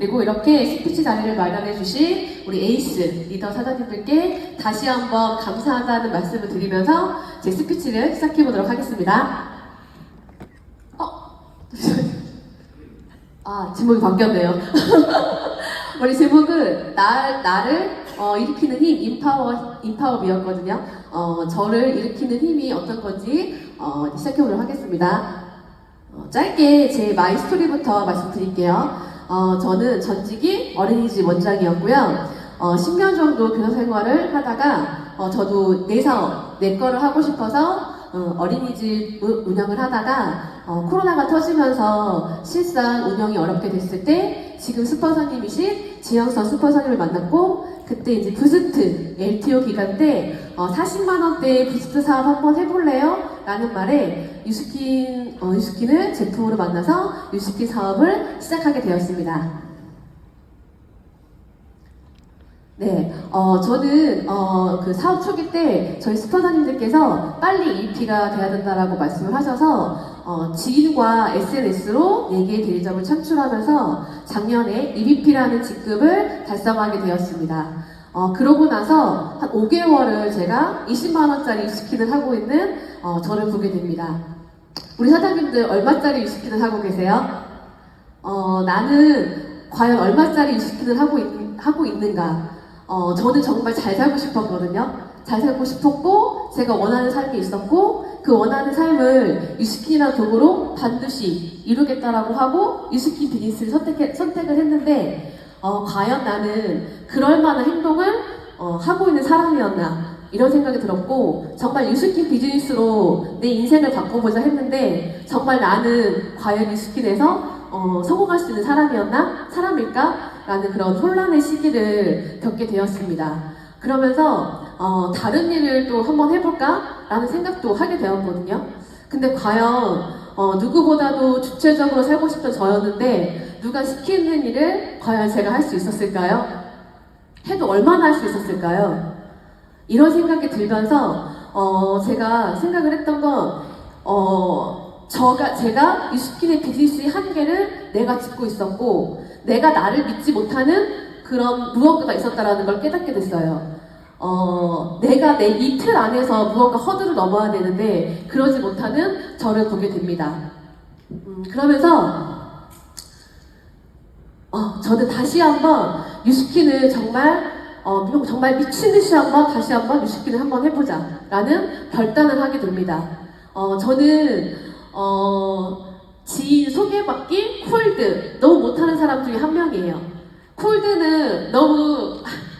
그리고 이렇게 스피치 자리를 마련해 주신 우리 에이스 리더 사장님들께 다시 한번 감사하다는 말씀을 드리면서 제 스피치를 시작해 보도록 하겠습니다. 어? 아, 제목이 바뀌었네요. 우리 제목은 나, 나를 어, 일으키는 힘, 인파워, 인파워비였거든요. 어, 저를 일으키는 힘이 어떤 건지 어, 시작해 보도록 하겠습니다. 어, 짧게 제 마이 스토리부터 말씀드릴게요. 어, 저는 전직이 어린이집 원장이었고요. 어, 10년 정도 교사 생활을 하다가 어, 저도 내 사업, 내 거를 하고 싶어서 어, 어린이집 우- 운영을 하다가 어, 코로나가 터지면서 실상 운영이 어렵게 됐을 때 지금 스폰서님이신 지영선 스폰서님을 만났고 그때 이제 부스트 LTO 기간 때 어, 40만 원대 부스트 사업 한번 해볼래요? 라는 말에 유스킨 어, 유스킨을 제품으로 만나서 유스킨 사업을 시작하게 되었습니다. 네, 어, 저는, 어, 그 사업 초기 때 저희 스파다님들께서 빨리 EP가 돼야 된다라고 말씀을 하셔서, 어, 지인과 SNS로 4개의 대리점을 창출하면서 작년에 EVP라는 직급을 달성하게 되었습니다. 어, 그러고 나서 한 5개월을 제가 20만원짜리 유스킨을 하고 있는, 어, 저를 보게 됩니다. 우리 사장님들 얼마짜리 유스킨을 하고 계세요? 어, 나는 과연 얼마짜리 유스킨을 하고, 있, 하고 있는가? 어, 저는 정말 잘 살고 싶었거든요. 잘 살고 싶었고, 제가 원하는 삶이 있었고, 그 원하는 삶을 유스킨이라는 도구로 반드시 이루겠다라고 하고, 유스킨 비즈니스를 선택해, 선택을 했는데, 어, 과연 나는 그럴 만한 행동을 어, 하고 있는 사람이었나. 이런 생각이 들었고, 정말 유스킨 비즈니스로 내 인생을 바꿔보자 했는데, 정말 나는 과연 유스킨에서 어, 성공할 수 있는 사람이었나? 사람일까? 라는 그런 혼란의 시기를 겪게 되었습니다. 그러면서 어, 다른 일을 또 한번 해볼까? 라는 생각도 하게 되었거든요. 근데 과연 어, 누구보다도 주체적으로 살고 싶던 저였는데 누가 시키는 일을 과연 제가 할 수 있었을까요? 해도 얼마나 할 수 있었을까요? 이런 생각이 들면서 어, 제가 생각을 했던 건 어, 저가 제가 유스킨의 비즈니스의 한계를 내가 짚고 있었고 내가 나를 믿지 못하는 그런 무언가가 있었다라는 걸 깨닫게 됐어요. 어, 내가 내 이 틀 안에서 무언가 허들을 넘어야 되는데 그러지 못하는 저를 보게 됩니다. 음, 그러면서 어, 저는 다시 한번 유스킨을 정말 어, 명- 정말 미친 듯이 한번 다시 한번 유스킨을 한번 해보자 라는 결단을 하게 됩니다. 어, 저는 어, 지인 소개받기 콜드 너무 못하는 사람 중에 한 명이에요. 콜드는 너무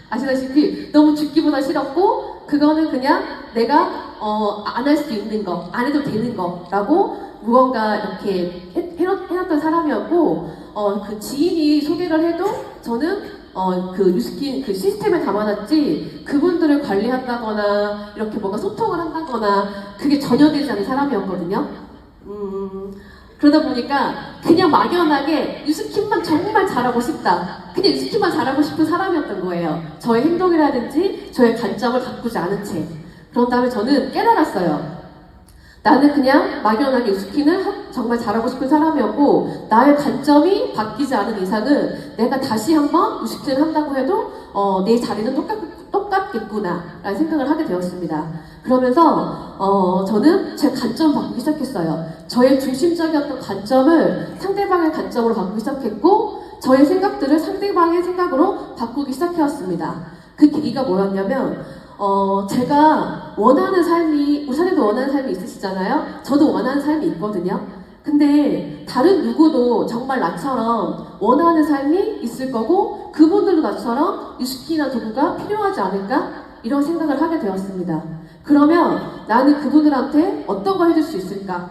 아시다시피 너무 죽기보다 싫었고 그거는 그냥 내가 어, 안 할 수 있는 거, 안 해도 되는 거라고 무언가 이렇게 해, 해놨- 해놨던 사람이었고 어, 그 지인이 소개를 해도 저는 어, 그 유스킨 그 시스템에 담아놨지 그분들을 관리한다거나 이렇게 뭔가 소통을 한다거나 그게 전혀 되지 않은 사람이었거든요. 음, 그러다 보니까 그냥 막연하게 유스킨만 정말 잘하고 싶다. 그냥 유스킨만 잘하고 싶은 사람이었던 거예요. 저의 행동이라든지 저의 관점을 바꾸지 않은 채. 그런 다음에 저는 깨달았어요. 나는 그냥 막연하게 하- 정말 잘하고 싶은 사람이었고 나의 관점이 바뀌지 않은 이상은 내가 다시 한번 유스킨을 한다고 해도 어, 내 자리는 똑같, 똑같겠구나 라는 생각을 하게 되었습니다. 그러면서 어, 저는 제 관점을 바꾸기 시작했어요. 저의 중심적이었던 관점을 상대방의 관점으로 바꾸기 시작했고 저의 생각들을 상대방의 생각으로 바꾸기 시작해왔습니다. 그 계기가 뭐였냐면 어, 제가 원하는 삶이, 우사님도 원하는 삶이 있으시잖아요? 저도 원하는 삶이 있거든요? 근데 다른 누구도 정말 나처럼 원하는 삶이 있을 거고, 그분들도 나처럼 유스키나 도구가 필요하지 않을까? 이런 생각을 하게 되었습니다. 그러면 나는 그분들한테 어떤 걸 해줄 수 있을까?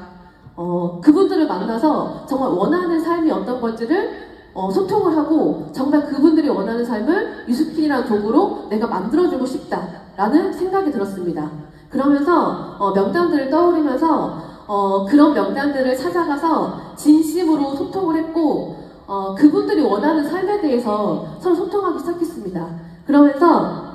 어, 그분들을 만나서 정말 원하는 삶이 어떤 건지를 어, 소통을 하고 정말 그분들이 원하는 삶을 유스킨이라는 도구로 내가 만들어주고 싶다라는 생각이 들었습니다. 그러면서 어, 명단들을 떠올리면서 어, 그런 명단들을 찾아가서 진심으로 소통을 했고 어, 그분들이 원하는 삶에 대해서 서로 소통하기 시작했습니다. 그러면서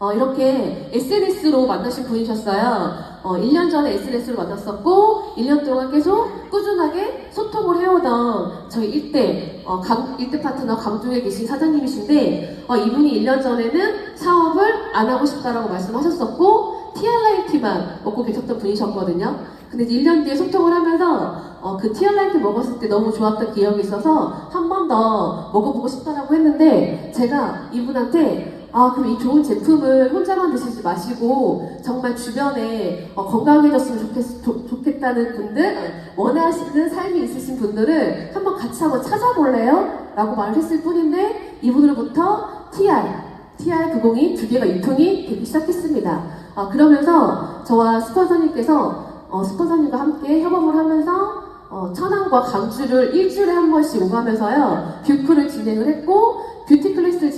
어, 이렇게 SNS로 만나신 분이셨어요. 어, 1년 전에 SNS를 만났었고 1년 동안 계속 꾸준하게 소통을 해오던 저희 일대 어, 강, 일대 파트너 강주에 계신 사장님이신데 어, 이분이 1년 전에는 사업을 안 하고 싶다라고 말씀하셨었고 TR라이트만 먹고 계셨던 분이셨거든요. 근데 이제 1년 뒤에 소통을 하면서 어, 그 TR라이트 먹었을 때 너무 좋았던 기억이 있어서 한 번 더 먹어보고 싶다라고 했는데 제가 이분한테 아 그럼 이 좋은 제품을 혼자만 드시지 마시고 정말 주변에 어, 건강해졌으면 좋겠, 다는 분들 원하시는 삶이 있으신 분들을 한번 같이 한번 찾아볼래요? 라고 말을 했을 뿐인데 이분으로부터 TR TR902 두 개가 유통이 되기 시작했습니다. 아, 그러면서 저와 스폰서님께서 어, 스폰서님과 함께 협업을 하면서 어, 천안과 강주를 일주일에 한 번씩 오가면서요 뷰크를 진행을 했고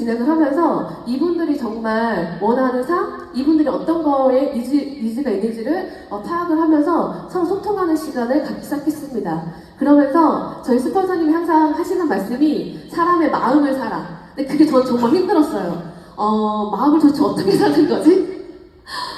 진행을 하면서 이분들이 정말 원하는 삶, 이분들이 어떤 거에 니즈, 니즈가 있는지를 어, 파악을 하면서 서로 소통하는 시간을 갖기 시작했습니다. 그러면서 저희 스폰서님이 항상 하시는 말씀이 사람의 마음을 사라. 근데 그게 전 정말 힘들었어요. 어, 마음을 도대체 어떻게 사는 거지?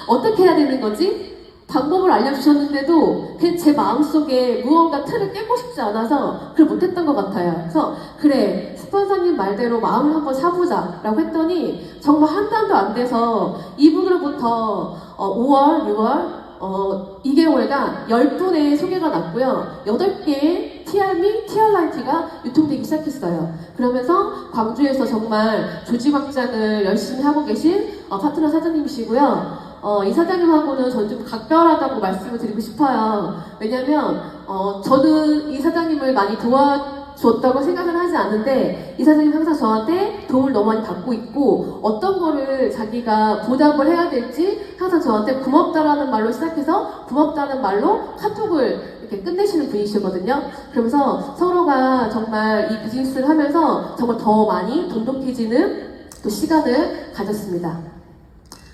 어떻게 해야 되는 거지? 방법을 알려주셨는데도 제 마음속에 무언가 틀을 깨고 싶지 않아서 그걸 못했던 것 같아요. 그래서 그래 스폰서님 말대로 마음을 한번 사보자 라고 했더니 정말 한 달도 안 돼서 이분으로부터 어, 5월, 6월 어, 2개월간 10분의 소개가 났고요. 8개의 TR미, TR라이트가 유통되기 시작했어요. 그러면서 광주에서 정말 조직 확장을 열심히 하고 계신 어, 파트너 사장님이시고요. 어, 이 사장님하고는 전 좀 각별하다고 말씀을 드리고 싶어요. 왜냐면, 어, 저는 이 사장님을 많이 도와 줬다고 생각을 하지 않는데, 이 사장님 항상 저한테 도움을 너무 많이 받고 있고, 어떤 거를 자기가 보답을 해야 될지 항상 저한테 고맙다라는 말로 시작해서, 고맙다는 말로 카톡을 이렇게 끝내시는 분이시거든요. 그러면서 서로가 정말 이 비즈니스를 하면서 정말 더 많이 돈독해지는 또 시간을 가졌습니다.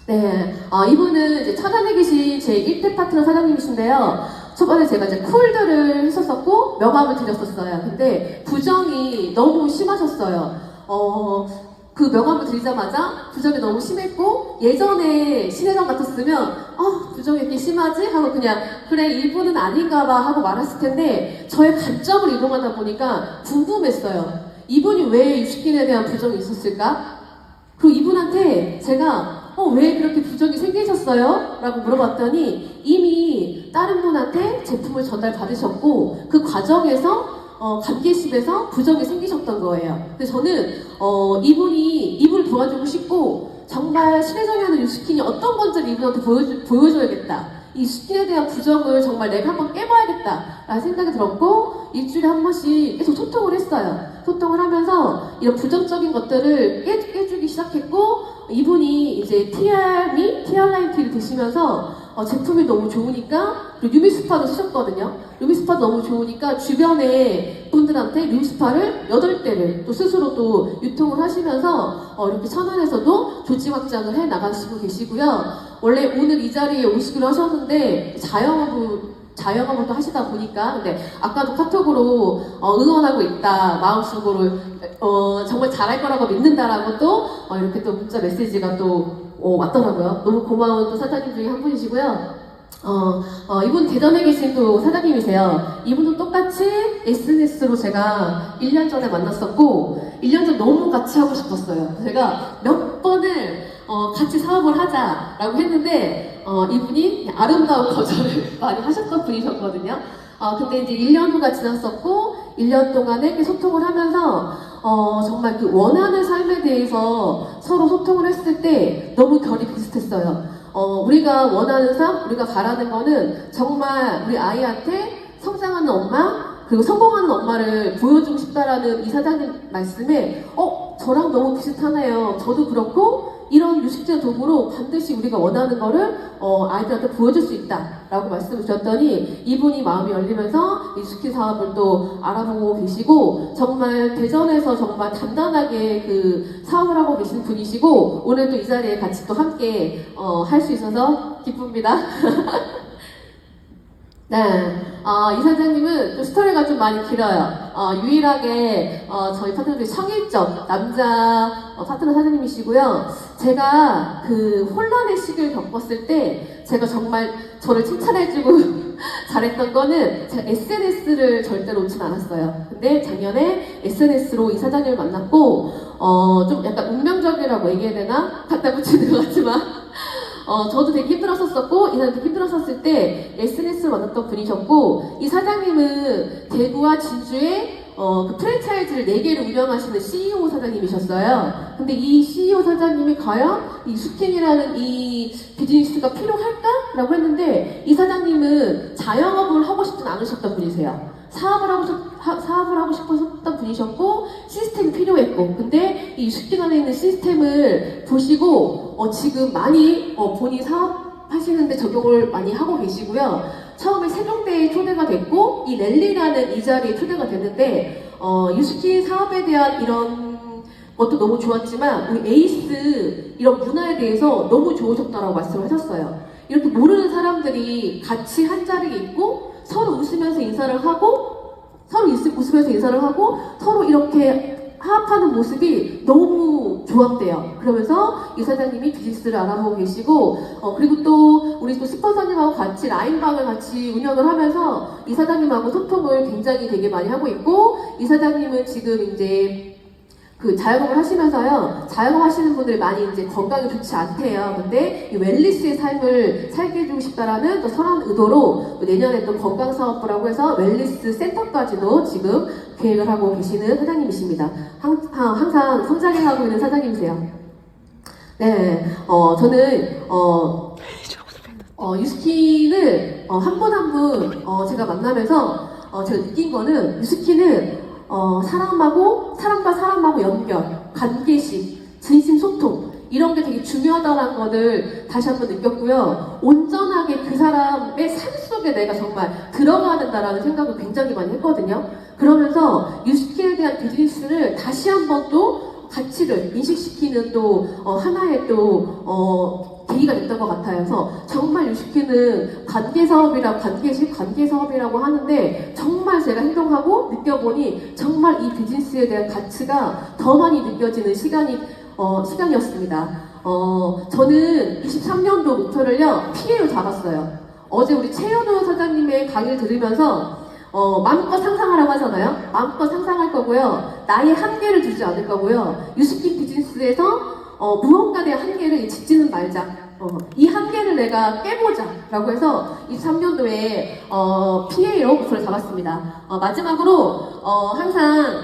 네, 어, 이분은 이제 천안에 계신 제 1대 파트너 사장님이신데요. 초반에 제가 이제 콜드를 했었었고, 명함을 드렸었어요. 근데 부정이 너무 심하셨어요. 어, 그 명함을 드리자마자 부정이 너무 심했고, 예전에 신혜정 같았으면, 어, 부정이 이렇게 심하지? 하고 그냥, 그래, 이분은 아닌가 봐 하고 말했을 텐데, 저의 관점을 이동하다 보니까 궁금했어요. 이분이 왜 유시킨에 대한 부정이 있었을까? 그리고 이분한테 제가 어, 왜 그렇게 부정이 생기셨어요? 라고 물어봤더니 이미 다른 분한테 제품을 전달받으셨고 그 과정에서 어, 감개심에서 부정이 생기셨던 거예요. 근데 저는 어, 이분이 이분을 도와주고 싶고 정말 신혜정이 하는 유스킨이 어떤 건지를 이분한테 보여주, 보여줘야겠다. 이 스킨에 대한 부정을 정말 내가 한번 깨봐야겠다라는 생각이 들었고 일주일에 한 번씩 계속 소통을 했어요. 소통을 하면서 이런 부정적인 것들을 깨, 깨주기 시작했고 이분이 이제 TR미, TR라인티를 드시면서 어, 제품이 너무 좋으니까 그리고 유미스파도 쓰셨거든요. 유미스파도 너무 좋으니까 주변에 분들한테 유미스파를 8대를 또 스스로 또 유통을 하시면서 어, 이렇게 천안에서도 조직 확장을 해 나가시고 계시고요. 원래 오늘 이 자리에 오시기로 하셨는데 자영업을 자영업을 또 하시다 보니까 근데 아까도 카톡으로 어, 응원하고 있다 마음속으로 어, 정말 잘할 거라고 믿는다라고 또 어, 이렇게 또 문자 메시지가 또 어, 왔더라고요. 너무 고마운 또 사장님 중에 한 분이시고요. 어, 어, 이분 대전에 계신 또 사장님이세요. 이분도 똑같이 SNS로 제가 1년 전에 만났었고, 1년 전 너무 같이 하고 싶었어요. 제가 몇 번을 어, 같이 사업을 하자라고 했는데, 어, 이분이 아름다운 거절을 많이 하셨던 분이셨거든요. 어, 근데 이제 1년 후가 지났었고, 1년 동안에 소통을 하면서, 어, 정말 그 원하는 삶에 대해서 서로 소통을 했을 때 너무 결이 비슷했어요. 어, 우리가 원하는 삶, 우리가 바라는 거는 정말 우리 아이한테 성장하는 엄마, 그리고 성공하는 엄마를 보여주고 싶다라는 이 사장님 말씀에, 어, 저랑 너무 비슷하네요. 저도 그렇고, 이런 유식제 도구로 반드시 우리가 원하는 거를 어, 아이들한테 보여줄 수 있다라고 말씀을 주셨더니 이분이 마음이 열리면서 이 스키 사업을 또 알아보고 계시고 정말 대전에서 정말 단단하게 그 사업을 하고 계신 분이시고 오늘 또 이 자리에 같이 또 함께 어, 할 수 있어서 기쁩니다. 네, 어, 이 사장님은 또 스토리가 좀 많이 길어요. 어, 유일하게 어, 저희 파트너들이 청일점 남자 어, 파트너 사장님이시고요. 제가 그 혼란의 시기를 겪었을 때 제가 정말 저를 칭찬해주고 잘했던 거는 제가 SNS를 절대 놓진 않았어요. 근데 작년에 SNS로 이 사장님을 만났고 어, 좀 약간 운명적이라고 얘기해야 되나? 갖다 붙이는 것 같지만 어, 저도 되게 힘들었었고, 이 사람도 힘들었었을 때 SNS를 만났던 분이셨고, 이 사장님은 대구와 진주에 어, 그 프랜차이즈를 4개를 운영하시는 CEO 사장님이셨어요. 근데 이 CEO 사장님이 과연 이 수킹이라는 이 비즈니스가 필요할까? 라고 했는데, 이 사장님은 자영업을 하고 싶진 않으셨던 분이세요. 사업을 하고, 싶, 하- 사업을 하고 싶었던 분이셨고, 시스템이 필요했고, 근데 이 안에 있는 시스템을 보시고, 어, 지금 많이 어, 본인 사업하시는데 적용을 많이 하고 계시고요. 처음에 세종대에 초대가 됐고 이 랠리라는 이 자리에 초대가 됐는데 어, 유스키 사업에 대한 이런 것도 너무 좋았지만 우리 에이스 이런 문화에 대해서 너무 좋으셨다라고 말씀을 하셨어요. 이렇게 모르는 사람들이 같이 한 자리에 있고 서로 웃으면서 인사를 하고 서로 있- 웃으면서 인사를 하고 서로 이렇게 화합하는 모습이 너무 좋았대요. 그러면서 이 사장님이 비즈니스를 알아보고 계시고, 어, 그리고 또 우리 또 스폰서님하고 같이 라인방을 같이 운영을 하면서 이 사장님하고 소통을 굉장히 되게 많이 하고 있고, 이 사장님은 지금 이제 그 자영업을 하시면서요, 자영업 하시는 분들이 많이 이제 건강이 좋지 않대요. 근데 이 웰리스의 삶을 살게 해주고 싶다라는 또 선한 의도로 또 내년에 또 건강사업부라고 해서 웰리스 센터까지도 지금 계획을 하고 계시는 사장님이십니다. 항, 상 항상 성장해 가고 있는 사장님이세요. 네, 어, 저는, 어, 어, 유스키를 어, 한분 한 분 어, 제가 만나면서 어, 제가 느낀 거는 유스키는 어, 사람하고 사람과 사람하고 연결, 관계식, 진심 소통 이런 게 되게 중요하다는 거를 다시 한번 느꼈고요. 온전하게 그 사람의 삶 속에 내가 정말 들어가야 된다라는 생각을 굉장히 많이 했거든요. 그러면서 유스키에 대한 비즈니스를 다시 한번 또 가치를 인식시키는 또 어, 하나의 또 어, 계기가 됐던 것 같아요. 그래서 정말 유식키는 관계 사업이라 관계식 관계 사업이라고 하는데 정말 제가 행동하고 느껴보니 정말 이 비즈니스에 대한 가치가 더 많이 느껴지는 시간이 어, 시간이었습니다. 어, 저는 23년도 목표를요 PA로 잡았어요. 어제 우리 최현우 사장님의 강의를 들으면서 어, 마음껏 상상하라고 하잖아요. 마음껏 상상할 거고요. 나의 한계를 두지 않을 거고요. 유스킨 비즈니스에서 어, 무언가 내 한계를 짓지는 말자. 어, 이 한계를 내가 깨보자. 라고 해서 23년도에 어, PA로 목표를 잡았습니다. 어, 마지막으로 어, 항상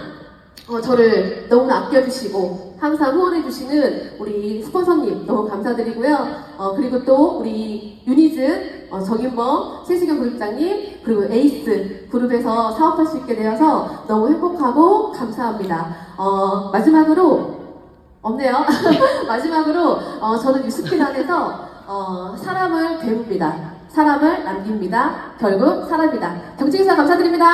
어, 저를 너무나 아껴주시고 항상 후원해주시는 우리 스폰서님 너무 감사드리고요. 어, 그리고 또 우리 유니즈 어, 정윤범 최수경 그룹장님 그리고 에이스 그룹에서 사업할 수 있게 되어서 너무 행복하고 감사합니다. 어, 마지막으로 없네요. 마지막으로 어, 저는 유스킨 안에서 어, 사람을 배웁니다. 사람을 남깁니다. 결국 사람이다. 정치기사 감사드립니다.